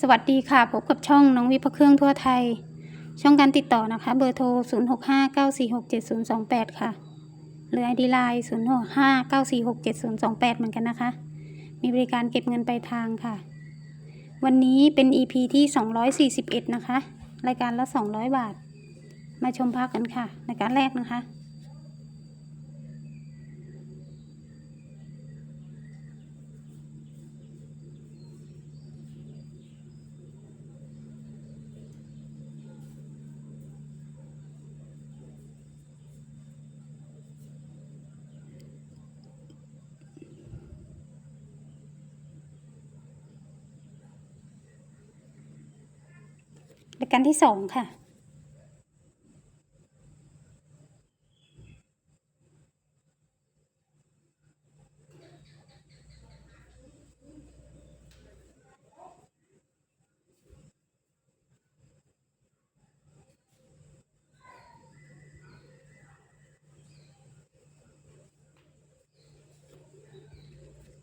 สวัสดีค่ะ พบกับช่องน้องวิพเครื่องทั่วไทย ช่องการติดต่อนะคะ เบอร์โทร 0659467028 ค่ะ หรือ ID Line 0659467028 เหมือนกันนะคะ มีบริการเก็บเงินปลายทางค่ะ วันนี้เป็น EP ที่ 241 นะคะ รายการละ 200 บาท มาชมพักกันค่ะ รายการแรกนะคะ รายการที่สองค่ะ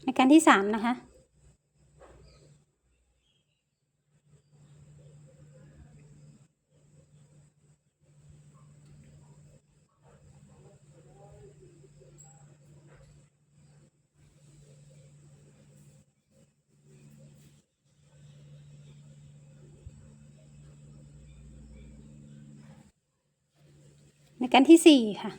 รายการที่สามนะคะ ในการที่สี่ค่ะ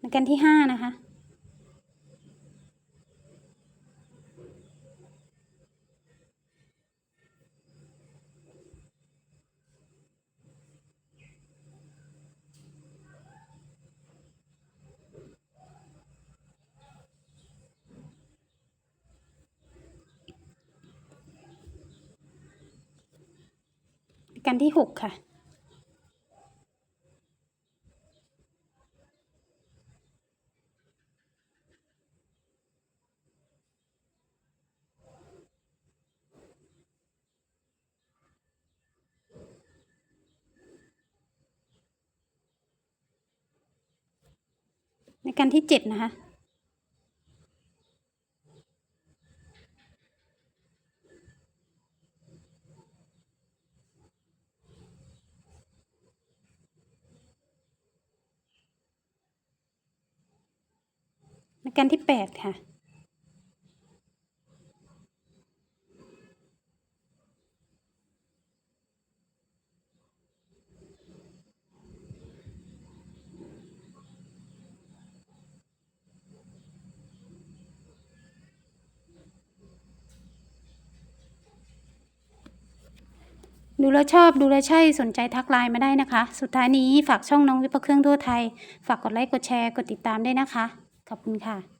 ในการที่ห้านะคะ ในการที่หกค่ะ ในการที่เจ็ดนะคะ ในการที่แปดค่ะ ดูแลชอบดูแลใช่สนใจทักไลน์มาได้นะคะ สุดท้ายนี้ฝากช่องน้องวิปเครื่องทั่วไทย ฝากกดไลค์กดแชร์กดติดตามด้วยนะคะ ขอบคุณค่ะ